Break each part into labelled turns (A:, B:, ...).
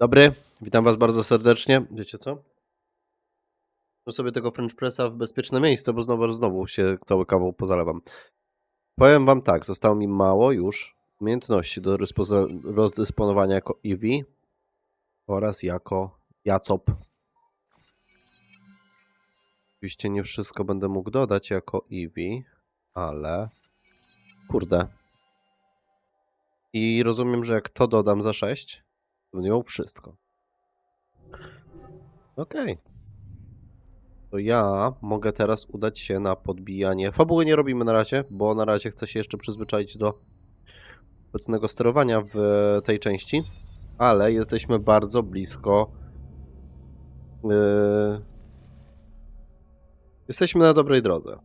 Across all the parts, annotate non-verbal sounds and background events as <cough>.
A: Dobry, witam was bardzo serdecznie. Wiecie co? No sobie tego French Pressa w bezpieczne miejsce, bo znowu, znowu się cały kawał pozalewam. Powiem wam tak, zostało mi mało już umiejętności do rozdysponowania jako Eevee oraz jako Jacop. Oczywiście nie wszystko będę mógł dodać jako Eevee, ale kurde. I rozumiem, że jak to dodam za 6, miał wszystko. Okej. To ja mogę teraz udać się na podbijanie. Fabuły nie robimy na razie, bo na razie chcę się jeszcze przyzwyczaić do obecnego sterowania w tej części, ale jesteśmy bardzo blisko. Yy... Jesteśmy na dobrej drodze.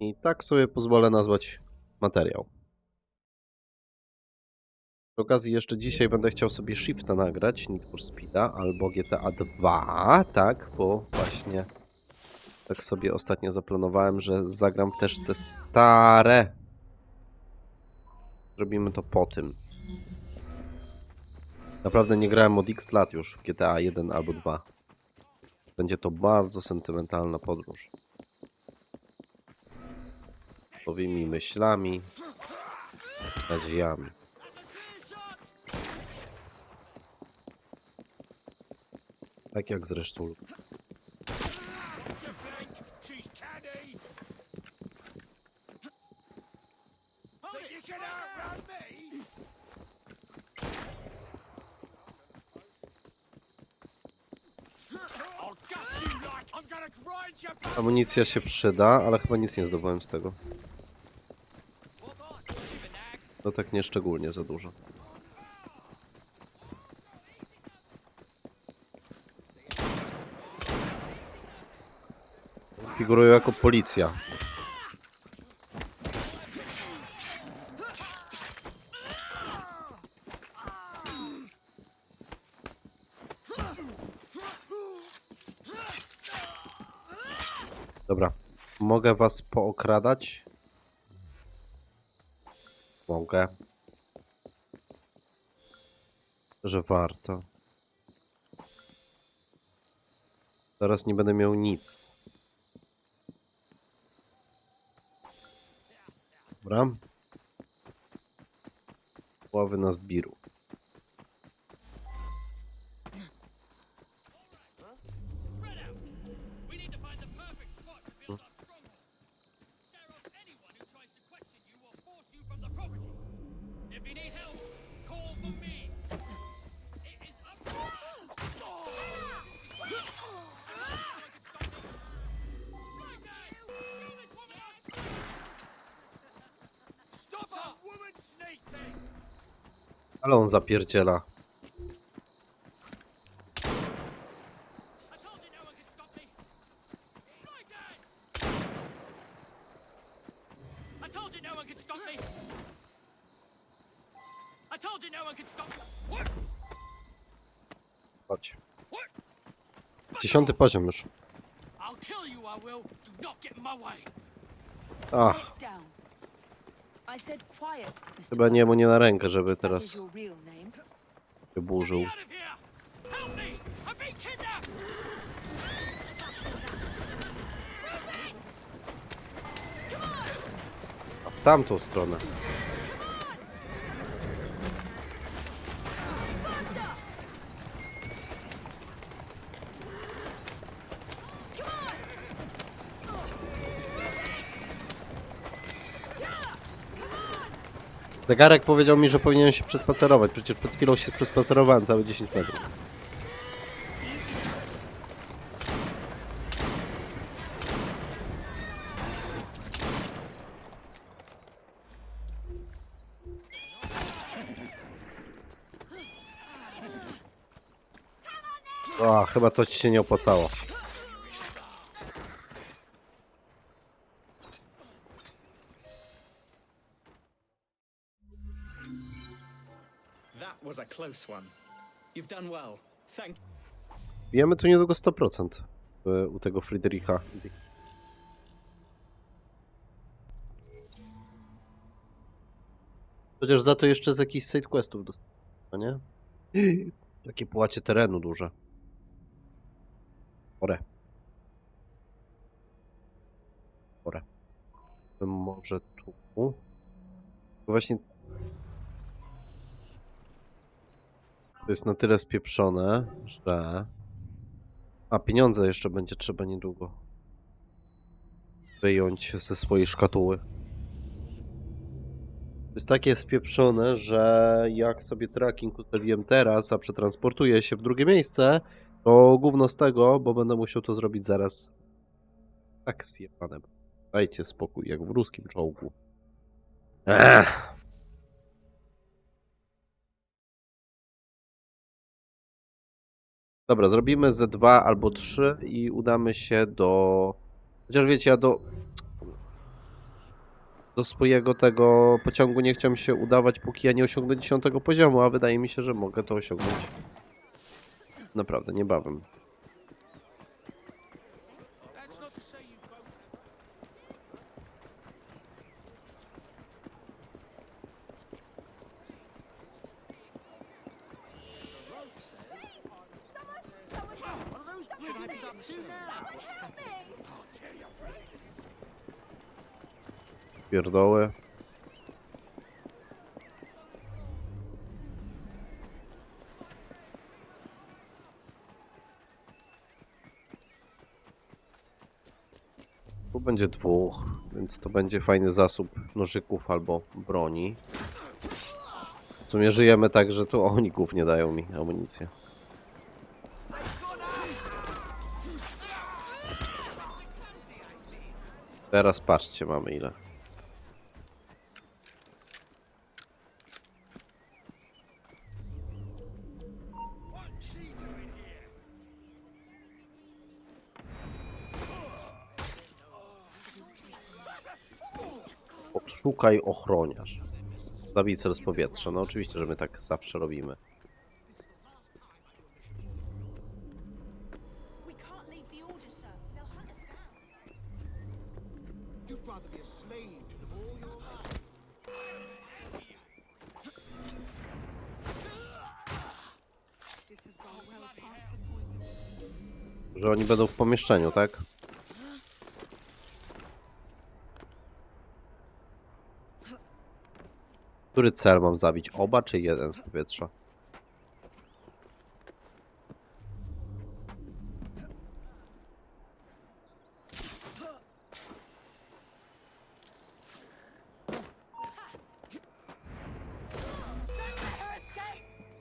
A: I tak sobie pozwolę nazwać materiał. Przy okazji jeszcze dzisiaj będę chciał sobie Shifta nagrać, Need for Speeda albo GTA 2, tak, bo właśnie tak sobie ostatnio zaplanowałem, że zagram też te stare. Zrobimy to po tym. Naprawdę nie grałem od X lat już w GTA 1 albo 2. Będzie to bardzo sentymentalna podróż. Nowymi myślami, nadziejami. Tak jak zresztą. Amunicja się przyda, ale chyba nic nie zdobyłem z tego. Tak nie szczególnie za dużo. Figuruję jako policja. Dobra. Mogę was pookradać? Mogę. Że warto. Teraz nie będę miał nic. Dobra. Ławy na zbiru.
B: Stop
C: me. What?
A: Chodź. Dziesiąty poziom już. Ach,
D: down. I said quiet, Mr.
A: chyba nie mu nie na rękę, żeby teraz
C: being kidnapped!
A: A w tamtą stronę. Zegarek powiedział mi, że powinienem się przespacerować. Przecież przed chwilą się przespacerowałem całe 10 metrów. O, chyba to ci się nie opłacało. Bijemy tu niedługo 100% w, u tego Friedricha. Chociaż za to jeszcze z jakichś side questów dostałem, no nie? <gasps> Takie płacie terenu duże. Ore. Ore. To Może tu. To Właśnie. To jest na tyle spieprzone, że. A pieniądze jeszcze będzie trzeba niedługo wyjąć ze swojej szkatuły. To jest takie spieprzone, że jak sobie tracking ustawiłem teraz, a przetransportuję się w drugie miejsce, to gówno z tego, bo będę musiał to zrobić zaraz. Tak zjebane. Dajcie spokój, jak w ruskim czołgu. Ech. Dobra, zrobimy ze dwa albo trzy i udamy się do... Chociaż wiecie, ja do... Do swojego tego pociągu nie chciałem się udawać, póki ja nie osiągnę 10 poziomu, a wydaje mi się, że mogę to osiągnąć. Naprawdę, niebawem.
B: That's not to say you both. What are jibs up to now?
A: Pierdoły. Tu będzie dwóch, więc to będzie fajny zasób nożyków albo broni. W sumie żyjemy tak, że tu <laughs> oni głównie dają mi amunicję. Teraz patrzcie, mamy ile. Odszukaj ochroniarz. Zabij cel z powietrza. No oczywiście, że my tak zawsze robimy. Oni będą w pomieszczeniu, tak? Który cel mam zabić? Oba czy jeden z powietrza?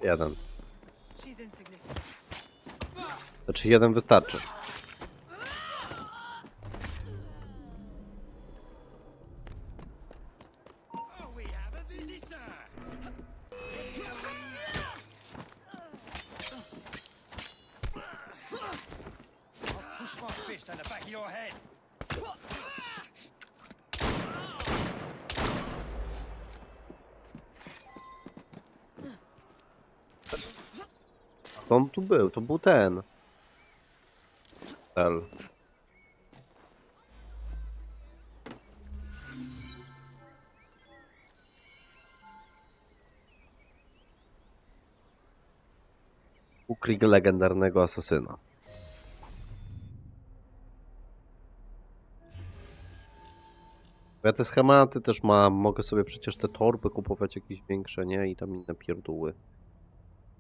A: Jeden.
B: Of your head.
A: To on tu był, to był ten. Cel. Ukryg legendarnego asesyna. Ja te schematy też mam, mogę sobie przecież te torby kupować jakieś większe, nie? I tam inne pierdóły.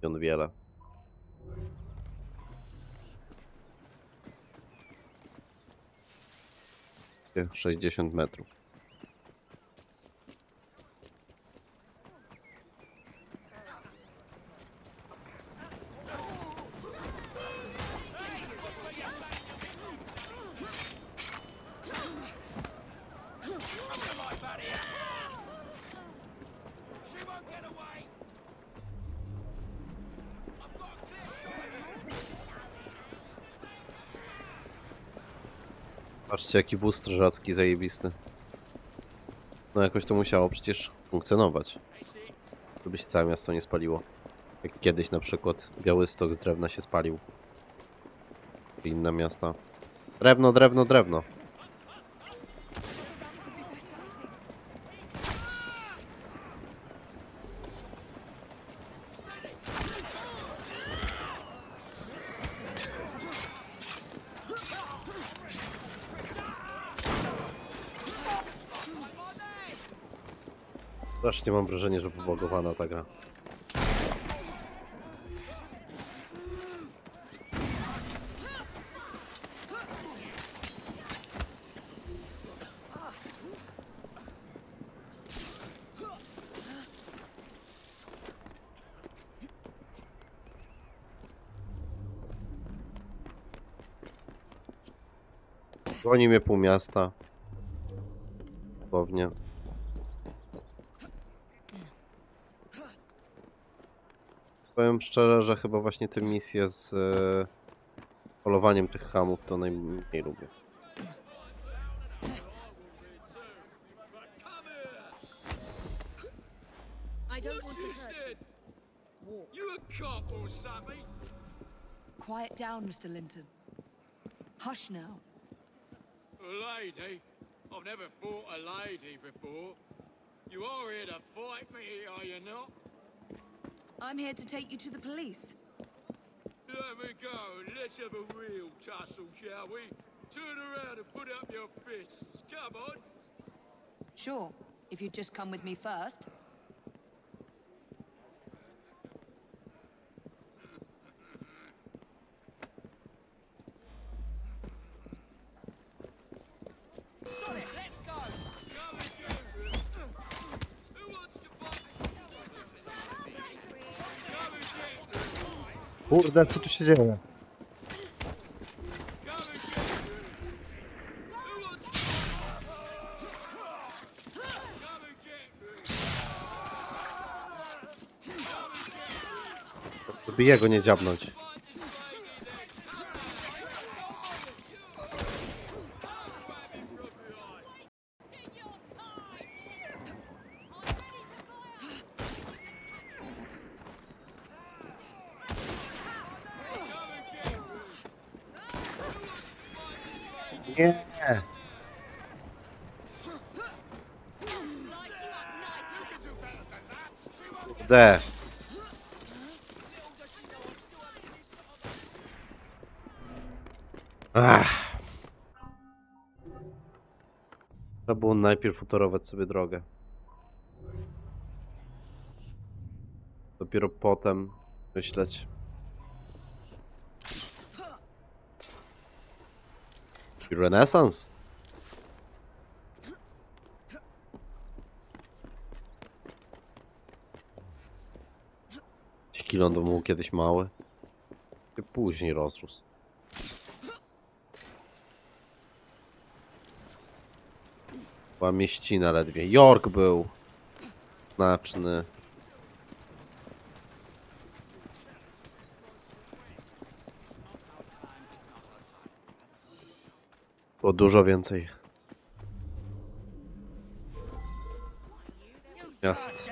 A: I on wiele. 60 metrów. Patrzcie, jaki wóz strażacki zajebisty. No jakoś to musiało przecież funkcjonować, żeby się całe miasto nie spaliło. Jak kiedyś na przykład Białystok z drewna się spalił. Inne miasta. Drewno, drewno, drewno. Strasznie mam wrażenie, że pobagowana ta gra. Goni mnie pół miasta. Dosłownie. Powiem szczerze, że chyba właśnie te misje z e, polowaniem tych hamów to najmniej lubię.
D: I don't want to hurt you.
B: You a cop or something?
D: Quiet down, Mr. Linton. Hush now.
B: Lady? I've never fought a lady before. You are here to fight me, are you not?
D: I'm here to take you to the police.
B: There we go. Let's have a real tussle, shall we? Turn around and put up your fists. Come on.
D: Sure, if you'd just come with me first.
E: Kurde, co tu się dzieje?
A: Żeby jego nie dziabnąć. D. Ach. Trzeba było najpierw utorować sobie drogę. Dopiero potem myśleć. Renesans. Ląd był kiedyś mały. I później rozrósł. Była mieścina ledwie. York był znaczny. Było dużo więcej. Miast.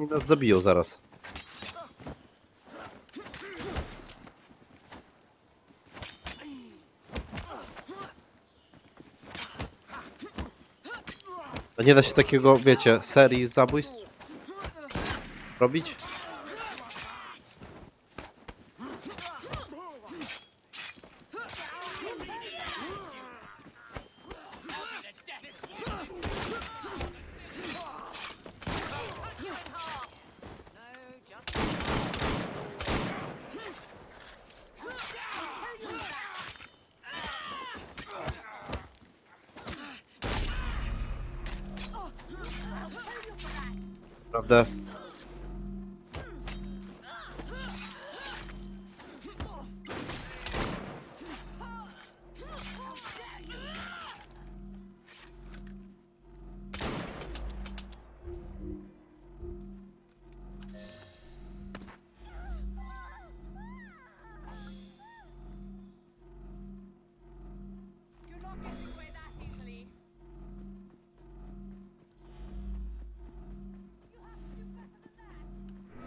A: Oni nas zabiją zaraz. A nie da się takiego, wiecie, serii zabójstw robić?
F: the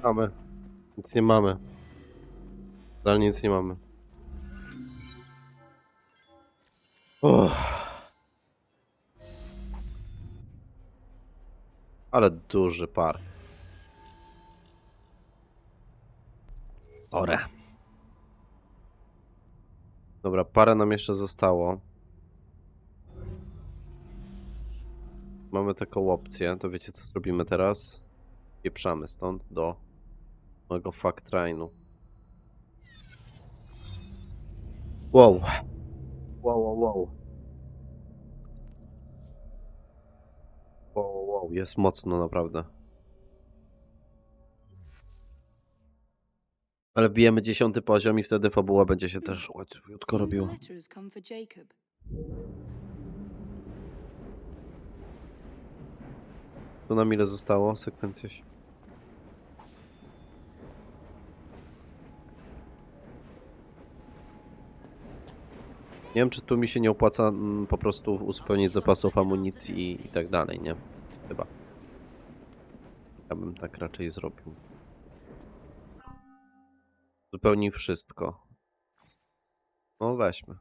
A: Mamy. Nic nie mamy. Dalej nic nie mamy. Uff. Ale duży par. Ore. Dobra, parę nam jeszcze zostało. Mamy taką opcję, to wiecie co zrobimy teraz? Pieprzamy stąd do mojego fact trainu. Wow. Wow, wow, wow. Wow, wow, jest mocno naprawdę. Ale wbijemy dziesiąty poziom i wtedy fabuła będzie się też łatwiutko robiła. To nam ile zostało? Sekwencja się. Nie wiem, czy tu mi się nie opłaca mm, po prostu uzupełnić zapasów amunicji i, tak dalej, nie? Chyba. Ja bym tak raczej zrobił. Zupełnij wszystko. No weźmy.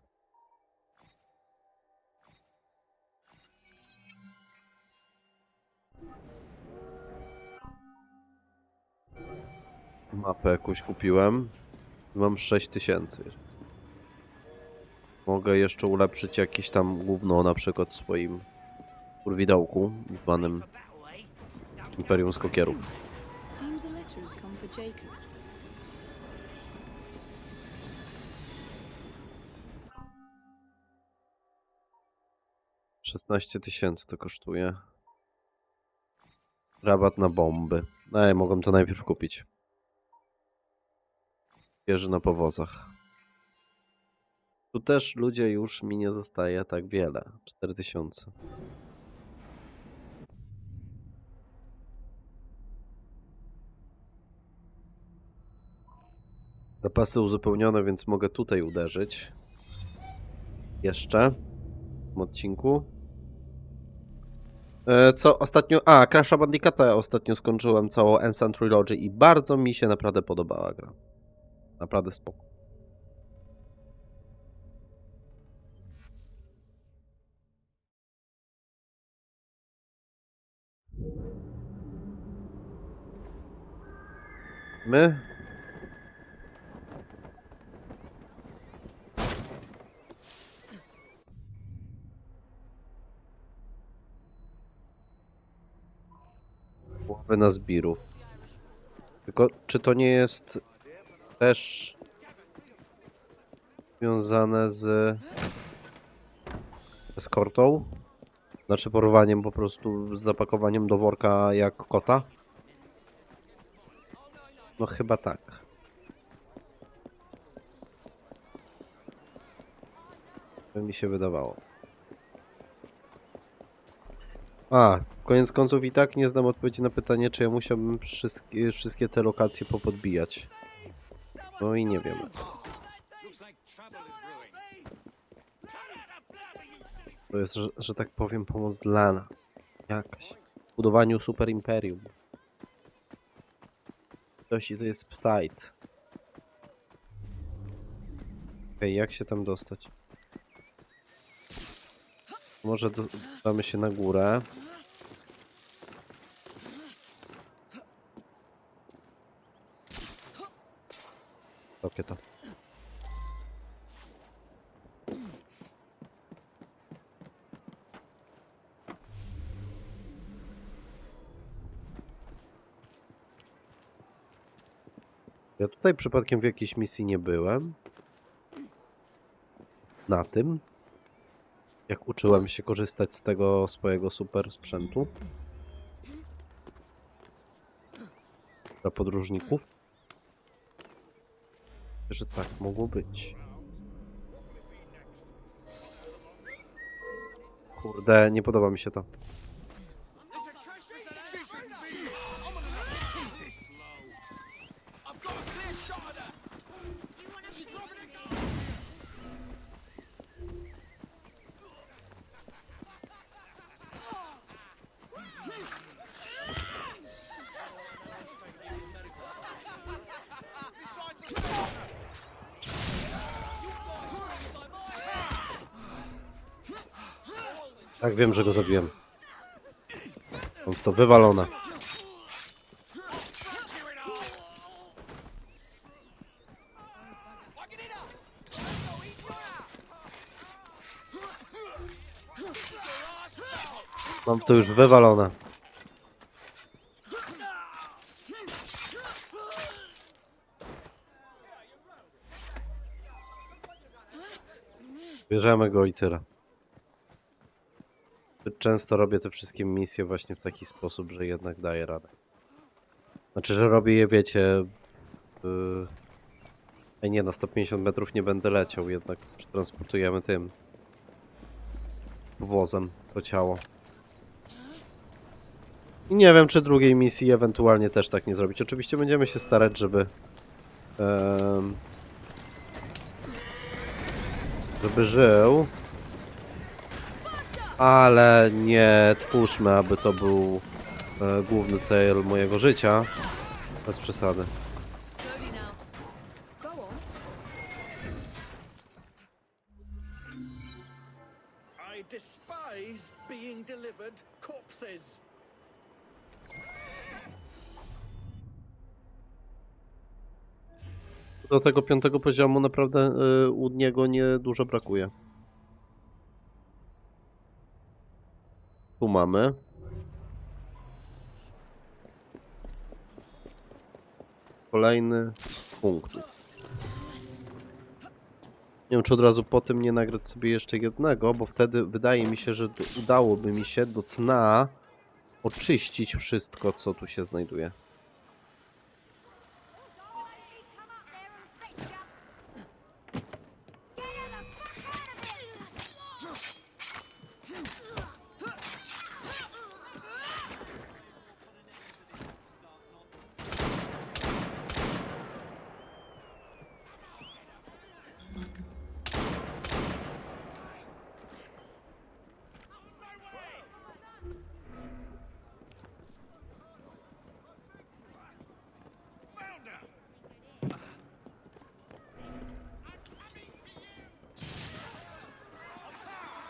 A: Mapę jakąś kupiłem. Mam 6000. Mogę jeszcze ulepszyć jakieś tam gówno, na przykład w swoim kurwidołku, zwanym Imperium Skokierów. Szesnaście tysięcy to kosztuje. Rabat na bomby. Ej, mogą to najpierw kupić. Wieży na powozach. Tu też ludzie już mi nie zostaje tak wiele. 4000. Zapasy uzupełnione, więc mogę tutaj uderzyć. Jeszcze. W tym odcinku. E, Co ostatnio. A, Crash'a Bandicoota ostatnio skończyłem całą Ensign Trilogy i bardzo mi się naprawdę podobała gra. Naprawdę spoko. My połowę na zbiru. Tylko czy to nie jest też związane z eskortą? Znaczy porwaniem po prostu z zapakowaniem do worka jak kota? No chyba tak. To mi się wydawało. A, koniec końców i tak nie znam odpowiedzi na pytanie, czy ja musiałbym wszystkie, wszystkie te lokacje popodbijać. No i nie wiem. To jest, że, że tak powiem, pomoc dla nas. Jakaś. W budowaniu super imperium. Coś i to jest Psyte. Okej, jak się tam dostać? Może damy się na górę. Topię to. Tutaj przypadkiem w jakiejś misji nie byłem. Na tym. Jak uczyłem się korzystać z tego swojego super sprzętu. Dla podróżników. Że tak mogło być. Kurde, nie podoba mi się to. Tak, wiem, że go zabiłem. W to wywalone. Mam to już wywalone. Bierzemy go i tyle. Często robię te wszystkie misje właśnie w taki sposób, że jednak daję radę. Znaczy, że robię je, wiecie... Yy... Ej, nie, na 150 metrów nie będę leciał, jednak przetransportujemy tym... Wozem to ciało. I nie wiem, czy drugiej misji ewentualnie też tak nie zrobić. Oczywiście będziemy się starać, żeby... em, żeby żył. Ale nie twórzmy, aby to był e, główny cel mojego życia. Bez przesady.
G: Despise being delivered corpses.
A: Do tego piątego poziomu naprawdę e, u niego nie dużo brakuje. Tu mamy. Kolejny punkt. Nie wiem, czy od razu po tym nie nagrać sobie jeszcze jednego, bo wtedy wydaje mi się, że udałoby mi się do cna oczyścić wszystko, co tu się znajduje.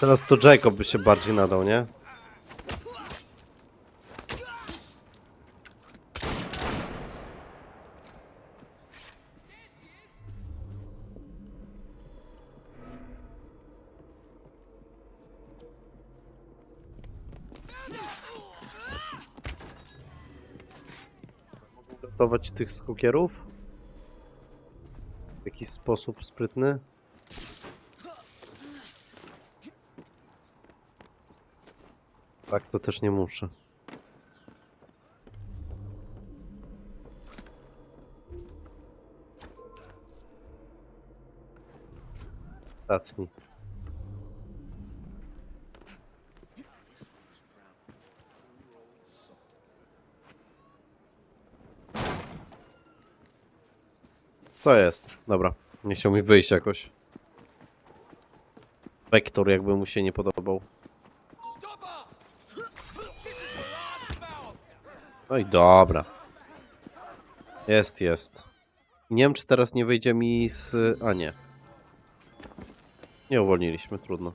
A: Teraz to Jacob by się bardziej nadał, nie? Gotować tych skokierów? W jakiś sposób sprytny? Tak, to też nie muszę. Ostatni. Co jest? Dobra, nie chciał mi wyjść jakoś. Wektor jakby mu się nie podobał. No i dobra. Jest, jest. Nie wiem, czy teraz nie wyjdzie mi z... A nie. Nie uwolniliśmy, trudno.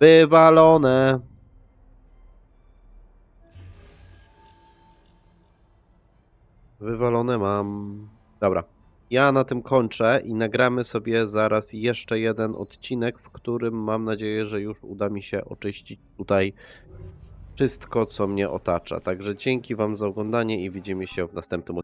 A: Wywalone. Wywalone mam. Dobra. Ja na tym kończę i nagramy sobie zaraz jeszcze jeden odcinek, w którym mam nadzieję, że już uda mi się oczyścić tutaj wszystko, co mnie otacza. Także dzięki Wam za oglądanie i widzimy się w następnym odcinku.